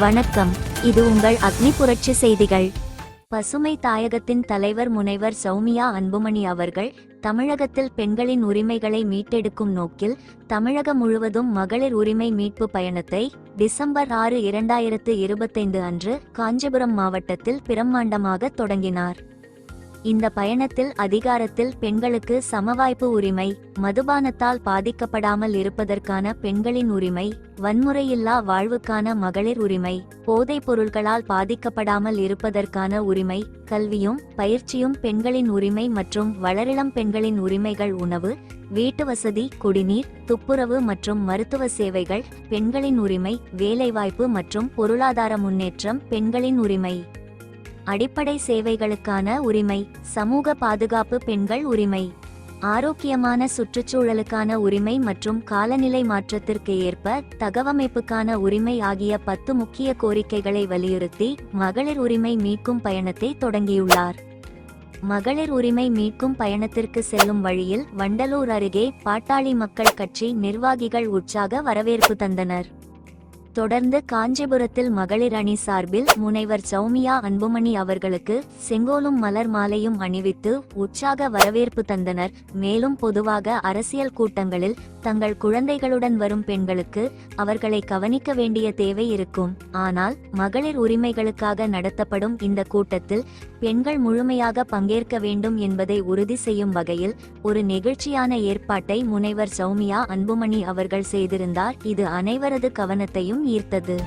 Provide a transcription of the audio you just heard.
வணக்கம். இது உங்கள் அக்னி புரட்சி செய்திகள். பசுமை தாயகத்தின் தலைவர் முனைவர் சௌமியா அன்புமணி அவர்கள் தமிழகத்தில் பெண்களின் உரிமைகளை மீட்டெடுக்கும் நோக்கில் தமிழகம் முழுவதும் மகளிர் உரிமை மீட்பு பயணத்தை டிசம்பர் ஆறு இரண்டாயிரத்து இருபத்தைந்து அன்று காஞ்சிபுரம் மாவட்டத்தில் பிரம்மாண்டமாக தொடங்கினார். இந்த பயணத்தில் அதிகாரத்தில் பெண்களுக்கு சமவாய்ப்பு உரிமை மதுபானத்தால் பாதிக்கப்படாமல் இருப்பதற்கான பெண்களின் உரிமை வன்முறையில்லா வாழ்வுக்கான மகளிர் உரிமை போதைப் பொருள்களால் பாதிக்கப்படாமல் இருப்பதற்கான உரிமை கல்வியும் பயிற்சியும் பெண்களின் உரிமை மற்றும் வளரிளம் பெண்களின் உரிமைகள் உணவு வீட்டு வசதி குடிநீர் துப்புரவு மற்றும் மருத்துவ சேவைகள் பெண்களின் உரிமை வேலைவாய்ப்பு மற்றும் பொருளாதார முன்னேற்றம் பெண்களின் உரிமை. அடிப்படை சேவைகளுக்கான உரிமை சமூக பாதுகாப்பு பெண்கள் உரிமை. ஆரோக்கியமான சுற்றுச்சூழலுக்கான உரிமை மற்றும் காலநிலை மாற்றத்திற்கு ஏற்ப தகவமைப்புக்கான உரிமை ஆகிய பத்து முக்கிய கோரிக்கைகளை வலியுறுத்தி மகளிர் உரிமை மீட்கும் பயணத்தை தொடங்கியுள்ளார். மகளிர் உரிமை மீட்கும் பயணத்திற்கு செல்லும் வழியில் வண்டலூர் அருகே பாட்டாளி மக்கள் கட்சி நிர்வாகிகள் உற்சாக வரவேற்பு தந்தனர். தொடர்ந்து காஞ்சிபுரத்தில் மகளிர் அணி சார்பில் முனைவர் சௌமியா அன்புமணி அவர்களுக்கு செங்கோலும் மலர் மாலையும் அணிவித்து உற்சாக வரவேற்பு தந்தனர். மேலும் பொதுவாக அரசியல் கூட்டங்களில் தங்கள் குழந்தைகளுடன் வரும் பெண்களுக்கு அவர்களை கவனிக்க வேண்டிய தேவை இருக்கும். ஆனால் மகளிர் உரிமைகளுக்காக நடத்தப்படும் இந்த கூட்டத்தில் பெண்கள் முழுமையாக பங்கேற்க வேண்டும் என்பதை உறுதி செய்யும் வகையில் ஒரு நெகிழ்ச்சியான ஏற்பாட்டை முனைவர் சௌமியா அன்புமணி அவர்கள் செய்திருந்தார். இது அனைவரது கவனத்தையும் ஈர்த்தது.